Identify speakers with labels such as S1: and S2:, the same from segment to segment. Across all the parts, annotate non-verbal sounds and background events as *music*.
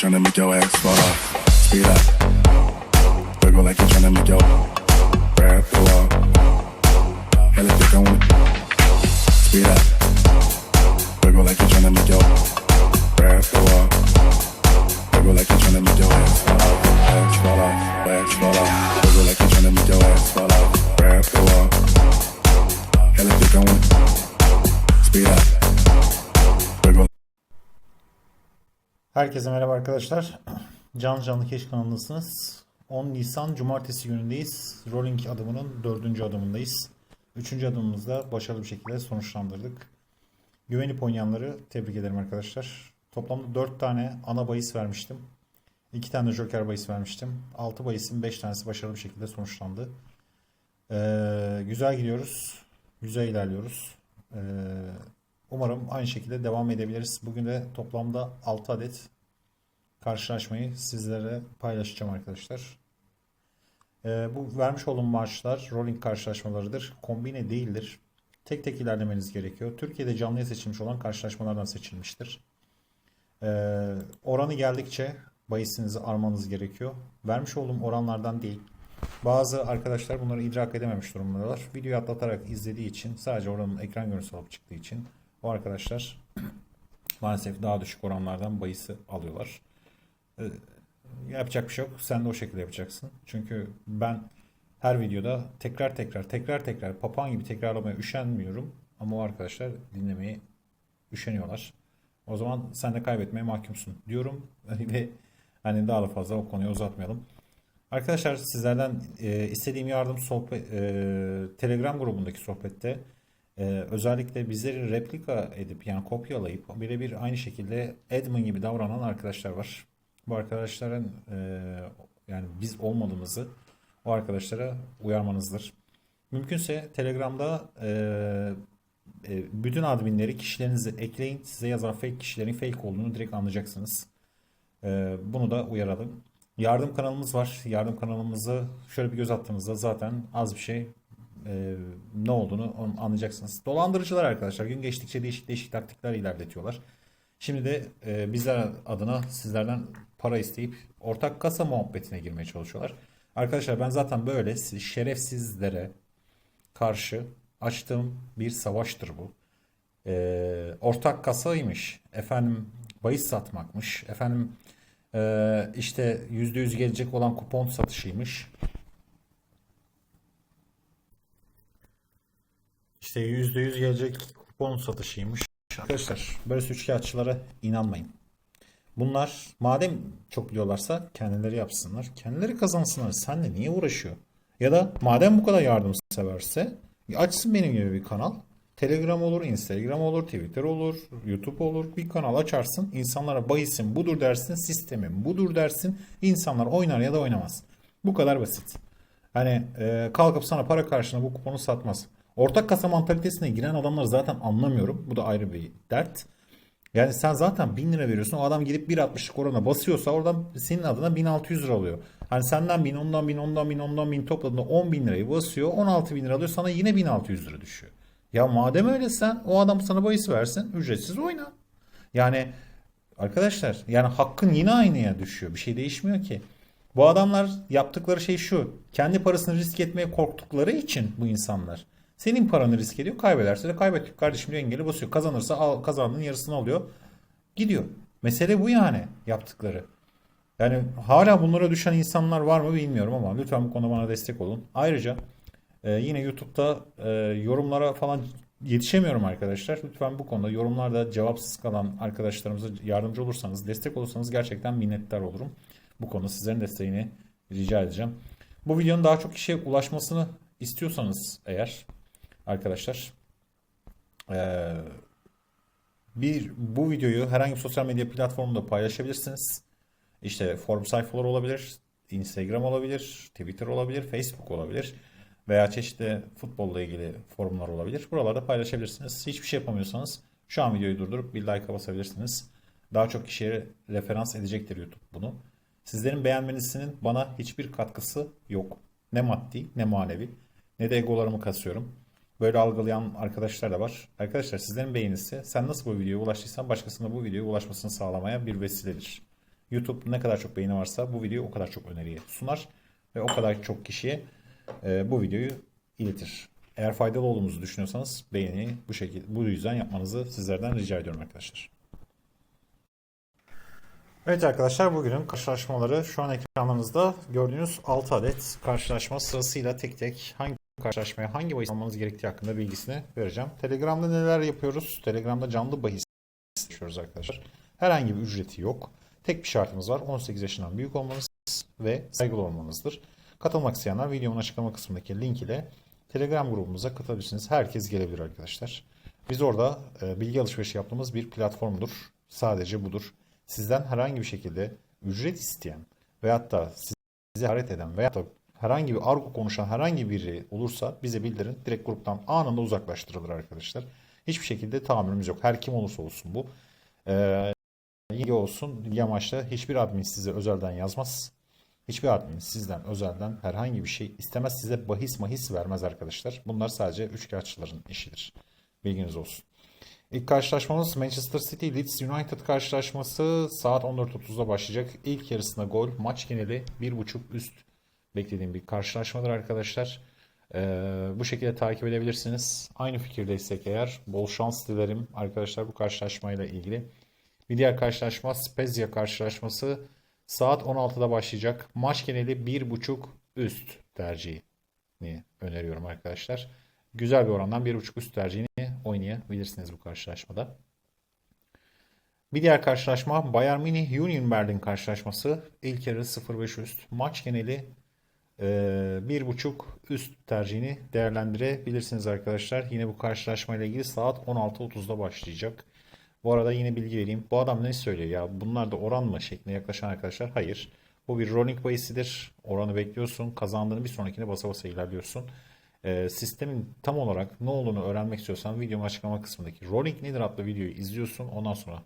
S1: tryna make your ass fall off. Speed up. Wiggle like you're tryna make your grab go up. Hella thick on it. Speed up. Wiggle like you're tryna make your grab go up. Wiggle like you're tryna make your ass fall off. Ass fall off. Ass fall off.
S2: Herkese merhaba arkadaşlar. Can Canlı Keş kanalındasınız. 10 Nisan Cumartesi günündeyiz. Rolling adımının 4. adımındayız. 3. adımımızda başarılı bir şekilde sonuçlandırdık. Güvenip oynayanları tebrik ederim arkadaşlar. Toplamda 4 tane ana bahis vermiştim. 2 tane de joker bahis vermiştim. 6 bahisin 5 tanesi başarılı bir şekilde sonuçlandı. Ee, güzel gidiyoruz. Güzel ilerliyoruz. Ee, umarım aynı şekilde devam edebiliriz. Bugün de toplamda 6 adet karşılaşmayı sizlere paylaşacağım arkadaşlar. Ee, bu vermiş olduğum maçlar rolling karşılaşmalarıdır. Kombine değildir. Tek tek ilerlemeniz gerekiyor. Türkiye'de canlıya seçilmiş olan karşılaşmalardan seçilmiştir. Ee, oranı geldikçe bahisinizi armanız gerekiyor. Vermiş olduğum oranlardan değil. Bazı arkadaşlar bunları idrak edememiş durumdalar. Videoyu atlatarak izlediği için sadece oranın ekran görüntüsü alıp çıktığı için o arkadaşlar maalesef daha düşük oranlardan bahisi alıyorlar. Ee, yapacak bir şey yok. Sen de o şekilde yapacaksın. Çünkü ben her videoda tekrar tekrar tekrar tekrar papağan gibi tekrarlamaya üşenmiyorum. Ama o arkadaşlar dinlemeye üşeniyorlar. O zaman sen de kaybetmeye mahkumsun diyorum. *laughs* Ve hani daha da fazla o konuyu uzatmayalım. Arkadaşlar sizlerden e, istediğim yardım sohbet e, Telegram grubundaki sohbette e, özellikle bizleri replika edip yani kopyalayıp birebir aynı şekilde admin gibi davranan arkadaşlar var. Bu arkadaşların e, yani biz olmadığımızı o arkadaşlara uyarmanızdır. Mümkünse Telegram'da e, e, bütün adminleri kişilerinizi ekleyin. Size yazan fake kişilerin fake olduğunu direkt anlayacaksınız. E, bunu da uyaralım. Yardım kanalımız var. Yardım kanalımızı şöyle bir göz attığınızda zaten az bir şey e, ne olduğunu anlayacaksınız. Dolandırıcılar arkadaşlar gün geçtikçe değişik değişik taktikler ilerletiyorlar. Şimdi de e, bizler adına sizlerden para isteyip ortak kasa muhabbetine girmeye çalışıyorlar. Arkadaşlar ben zaten böyle şerefsizlere karşı açtığım bir savaştır bu. E, ortak kasaymış. Efendim bahis satmakmış. Efendim e, işte %100 gelecek olan kupon satışıymış. İşte %100 gelecek kupon satışıymış. Arkadaşlar böyle üçkağıtçılara inanmayın. Bunlar madem çok biliyorlarsa kendileri yapsınlar. Kendileri kazansınlar. Senle niye uğraşıyor? Ya da madem bu kadar yardımseverse açsın benim gibi bir kanal. Telegram olur, Instagram olur, Twitter olur, YouTube olur. Bir kanal açarsın. insanlara bahisin budur dersin, sistemin budur dersin. İnsanlar oynar ya da oynamaz. Bu kadar basit. Hani e, kalkıp sana para karşılığında bu kuponu satmaz. Ortak kasa mantalitesine giren adamları zaten anlamıyorum. Bu da ayrı bir dert. Yani sen zaten 1000 lira veriyorsun. O adam gidip 1.60'lık orana basıyorsa oradan senin adına 1600 lira alıyor. Hani senden 1000, ondan 1000, ondan 1000, ondan 1000 topladığında 10 bin lirayı basıyor. 16 bin lira alıyor. Sana yine 1600 lira düşüyor. Ya madem öyle sen o adam sana bahis versin. Ücretsiz oyna. Yani arkadaşlar yani hakkın yine aynıya düşüyor. Bir şey değişmiyor ki. Bu adamlar yaptıkları şey şu. Kendi parasını risk etmeye korktukları için bu insanlar. Senin paranı risk ediyor. Kaybederse de kaybettik kardeşim diyor engeli basıyor. Kazanırsa al, kazandığın yarısını alıyor. Gidiyor. Mesele bu yani yaptıkları. Yani hala bunlara düşen insanlar var mı bilmiyorum ama lütfen bu konuda bana destek olun. Ayrıca e, yine YouTube'da e, yorumlara falan yetişemiyorum arkadaşlar. Lütfen bu konuda yorumlarda cevapsız kalan arkadaşlarımıza yardımcı olursanız, destek olursanız gerçekten minnettar olurum. Bu konuda sizlerin desteğini rica edeceğim. Bu videonun daha çok kişiye ulaşmasını istiyorsanız eğer arkadaşlar ee, bir bu videoyu herhangi bir sosyal medya platformunda paylaşabilirsiniz. İşte forum sayfaları olabilir, Instagram olabilir, Twitter olabilir, Facebook olabilir veya çeşitli futbolla ilgili forumlar olabilir. Buralarda paylaşabilirsiniz. Hiçbir şey yapamıyorsanız şu an videoyu durdurup bir like basabilirsiniz. Daha çok kişiye referans edecektir YouTube bunu. Sizlerin beğenmenizin bana hiçbir katkısı yok. Ne maddi ne manevi ne de egolarımı kasıyorum. Böyle algılayan arkadaşlar da var. Arkadaşlar sizlerin beğenisi sen nasıl bu videoya ulaştıysan başkasına bu videoya ulaşmasını sağlamaya bir vesiledir. YouTube ne kadar çok beğeni varsa bu video o kadar çok öneriye sunar ve o kadar çok kişiye e, bu videoyu iletir. Eğer faydalı olduğumuzu düşünüyorsanız beğeni bu şekilde bu yüzden yapmanızı sizlerden rica ediyorum arkadaşlar. Evet arkadaşlar bugünün karşılaşmaları şu an ekranlarınızda gördüğünüz 6 adet karşılaşma sırasıyla tek tek hangi karşılaşmaya hangi bahis almanız gerektiği hakkında bilgisini vereceğim. Telegram'da neler yapıyoruz? Telegram'da canlı bahis yapıyoruz arkadaşlar. Herhangi bir ücreti yok. Tek bir şartımız var. 18 yaşından büyük olmanız ve saygılı olmanızdır. Katılmak isteyenler videomun açıklama kısmındaki link ile Telegram grubumuza katılabilirsiniz. Herkes gelebilir arkadaşlar. Biz orada e, bilgi alışverişi yaptığımız bir platformdur. Sadece budur. Sizden herhangi bir şekilde ücret isteyen veyahut da size hakaret eden veyahut da herhangi bir argo konuşan herhangi biri olursa bize bildirin. Direkt gruptan anında uzaklaştırılır arkadaşlar. Hiçbir şekilde tahammülümüz yok. Her kim olursa olsun bu. Ee, olsun, ilgi hiçbir admin size özelden yazmaz. Hiçbir admin sizden özelden herhangi bir şey istemez. Size bahis mahis vermez arkadaşlar. Bunlar sadece üçkağıtçıların işidir. Bilginiz olsun. İlk karşılaşmamız Manchester City Leeds United karşılaşması saat 14.30'da başlayacak. İlk yarısında gol, maç geneli 1.5 üst beklediğim bir karşılaşmadır arkadaşlar. Ee, bu şekilde takip edebilirsiniz. Aynı fikirdeysek eğer bol şans dilerim arkadaşlar bu karşılaşmayla ilgili. Bir diğer karşılaşma Spezia karşılaşması saat 16'da başlayacak. Maç geneli 1.5 üst tercihini öneriyorum arkadaşlar. Güzel bir orandan 1.5 üst tercihini oynayabilirsiniz bu karşılaşmada. Bir diğer karşılaşma Bayern Münih Union Berlin karşılaşması. İlk yarı 0.5 üst. Maç geneli e, 1.5 üst tercihini değerlendirebilirsiniz arkadaşlar. Yine bu karşılaşma ile ilgili saat 16.30'da başlayacak. Bu arada yine bilgi vereyim. Bu adam ne söylüyor ya? Bunlar da oran mı şeklinde yaklaşan arkadaşlar? Hayır. Bu bir rolling bahisidir. Oranı bekliyorsun. Kazandığını bir sonrakine basa basa ilerliyorsun. Ee, sistemin tam olarak ne olduğunu öğrenmek istiyorsan videomun açıklama kısmındaki Rolling nedir adlı videoyu izliyorsun. Ondan sonra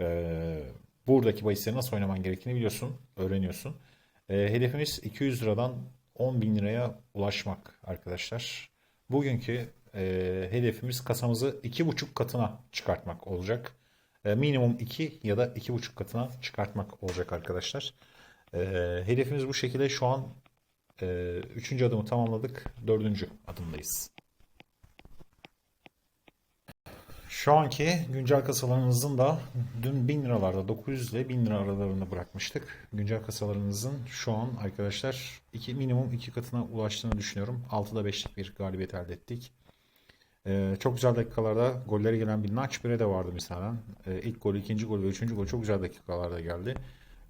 S2: e, buradaki bahisleri nasıl oynaman gerektiğini biliyorsun. Öğreniyorsun. E, hedefimiz 200 liradan 10 bin liraya ulaşmak arkadaşlar. Bugünkü e, hedefimiz kasamızı 2,5 katına çıkartmak olacak. E, minimum 2 ya da 2,5 katına çıkartmak olacak arkadaşlar. E, hedefimiz bu şekilde şu an e, adımı tamamladık. Dördüncü adımdayız. Şu anki güncel kasalarımızın da dün 1000 liralarda 900 ile 1000 lira aralarında bırakmıştık. Güncel kasalarımızın şu an arkadaşlar iki, minimum 2 katına ulaştığını düşünüyorum. 6'da 5'lik bir galibiyet elde ettik. Ee, çok güzel dakikalarda gollere gelen bir Naç Bire de vardı mesela. Ee, ilk gol, ikinci gol ve üçüncü gol çok güzel dakikalarda geldi.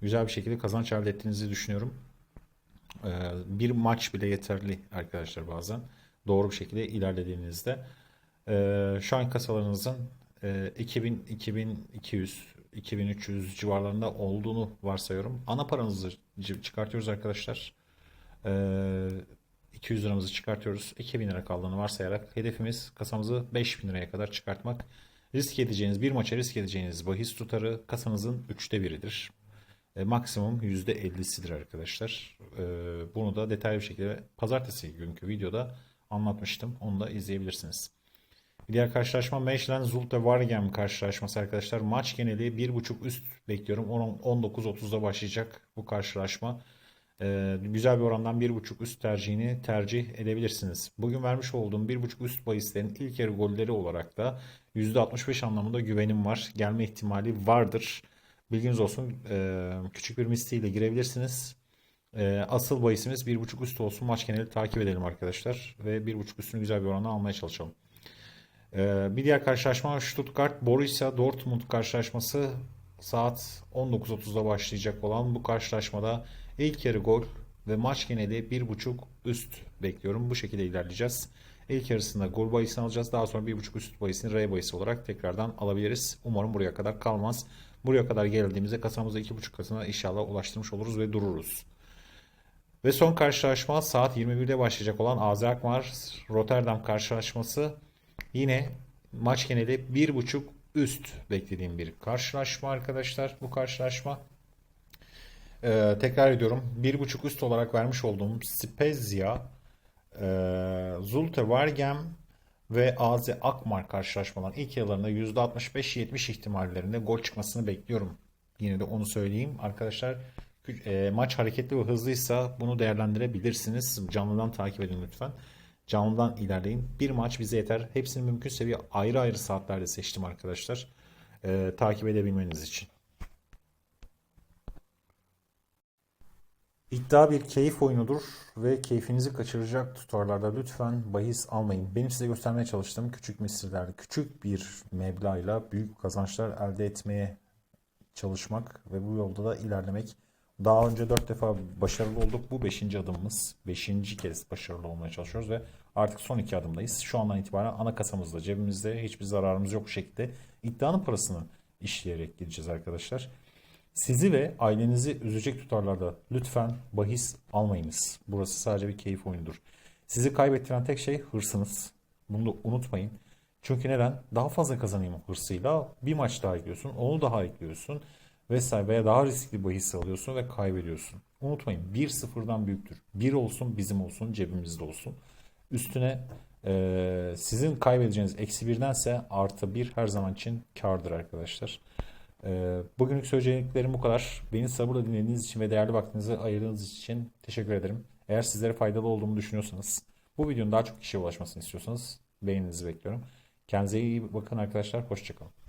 S2: Güzel bir şekilde kazanç elde ettiğinizi düşünüyorum. Ee, bir maç bile yeterli arkadaşlar bazen. Doğru bir şekilde ilerlediğinizde. Ee, şu an kasalarınızın e, 2000, 2200, 2300 civarlarında olduğunu varsayıyorum. Ana paranızı çıkartıyoruz arkadaşlar. Ee, 200 liramızı çıkartıyoruz. 2000 lira kaldığını varsayarak hedefimiz kasamızı 5000 liraya kadar çıkartmak. Risk edeceğiniz bir maça risk edeceğiniz bahis tutarı kasanızın 3'te biridir. E, maksimum %50'sidir arkadaşlar. E, bunu da detaylı bir şekilde pazartesi günkü videoda anlatmıştım. Onu da izleyebilirsiniz. Diğer karşılaşma Mechelen Zulte Waregem karşılaşması arkadaşlar. Maç geneli 1.5 üst bekliyorum. 19.30'da başlayacak bu karşılaşma. Ee, güzel bir orandan 1.5 üst tercihini tercih edebilirsiniz. Bugün vermiş olduğum 1.5 üst bahislerin ilk yarı golleri olarak da %65 anlamında güvenim var. Gelme ihtimali vardır. Bilginiz olsun. Ee, küçük bir misliyle girebilirsiniz. Ee, asıl bahisimiz 1.5 üst olsun. Maç geneli takip edelim arkadaşlar. Ve 1.5 üstünü güzel bir oranda almaya çalışalım. Ee, bir diğer karşılaşma Stuttgart Borussia Dortmund karşılaşması saat 19.30'da başlayacak olan bu karşılaşmada ilk yarı gol ve maç geneli 1.5 üst bekliyorum. Bu şekilde ilerleyeceğiz. İlk yarısında gol bahisini alacağız. Daha sonra 1.5 üst bahisini R bahisi olarak tekrardan alabiliriz. Umarım buraya kadar kalmaz. Buraya kadar geldiğimizde kasamızda 2.5 katına inşallah ulaştırmış oluruz ve dururuz. Ve son karşılaşma saat 21'de başlayacak olan AZ Alkmaar Rotterdam karşılaşması yine maç geneli 1.5 üst beklediğim bir karşılaşma arkadaşlar. Bu karşılaşma ee, tekrar ediyorum 1.5 üst olarak vermiş olduğum Spezia e, Zulte Waregem ve AZ Akmar karşılaşmaların ilk yarılarında %65-70 ihtimallerinde gol çıkmasını bekliyorum Yine de onu söyleyeyim. Arkadaşlar e, maç hareketli ve hızlıysa bunu değerlendirebilirsiniz. Canlıdan takip edin lütfen. Canlıdan ilerleyin. Bir maç bize yeter. Hepsini mümkün seviye ayrı ayrı saatlerde seçtim arkadaşlar. E, takip edebilmeniz için. İddia bir keyif oyunudur ve keyfinizi kaçıracak tutarlarda lütfen bahis almayın. Benim size göstermeye çalıştığım küçük misiller, küçük bir meblağla büyük kazançlar elde etmeye çalışmak ve bu yolda da ilerlemek. Daha önce 4 defa başarılı olduk. Bu 5. adımımız. 5. kez başarılı olmaya çalışıyoruz ve artık son 2 adımdayız. Şu andan itibaren ana kasamızda, cebimizde hiçbir zararımız yok bu şekilde iddianın parasını işleyerek gideceğiz arkadaşlar. Sizi ve ailenizi üzecek tutarlarda lütfen bahis almayınız. Burası sadece bir keyif oyunudur. Sizi kaybettiren tek şey hırsınız. Bunu da unutmayın. Çünkü neden? Daha fazla kazanayım hırsıyla bir maç daha ekliyorsun, onu daha ekliyorsun vesaire veya daha riskli bahis alıyorsun ve kaybediyorsun. Unutmayın 1 sıfırdan büyüktür. 1 olsun bizim olsun cebimizde olsun. Üstüne eee, sizin kaybedeceğiniz eksi birdense artı bir her zaman için kârdır arkadaşlar. Eee, bugünlük söyleyeceklerim bu kadar. Beni sabırla dinlediğiniz için ve değerli vaktinizi ayırdığınız için teşekkür ederim. Eğer sizlere faydalı olduğumu düşünüyorsanız, bu videonun daha çok kişiye ulaşmasını istiyorsanız beğeninizi bekliyorum. Kendinize iyi bakın arkadaşlar. Hoşçakalın.